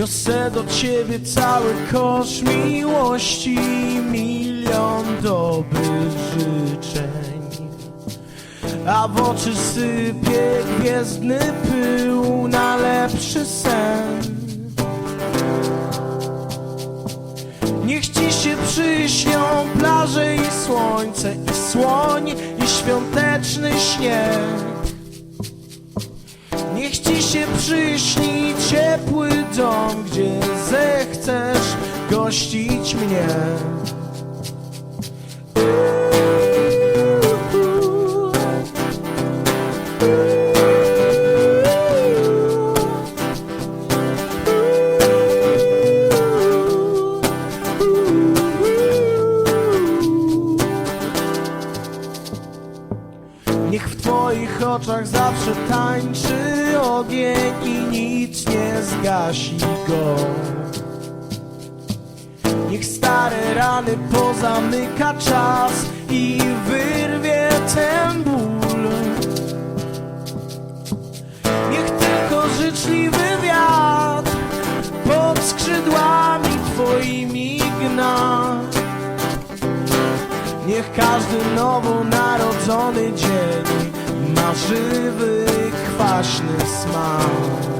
Niosę do ciebie cały kosz miłości, milion dobrych życzeń. A w oczy sypie gwiezdny pył na lepszy sen. Niech ci się przyśnią plaże i słońce, i słoń, i świąteczny śnieg. Się przyśni ciepły dom, gdzie zechcesz gościć mnie. Niech w twoich oczach zawsze tańczy ogień i nic nie zgasi go. Niech stare rany pozamyka czas i wyrwie ten ból. Niech tylko życzliwy Niech każdy nowonarodzony dzień ma żywy, kwaśny smak.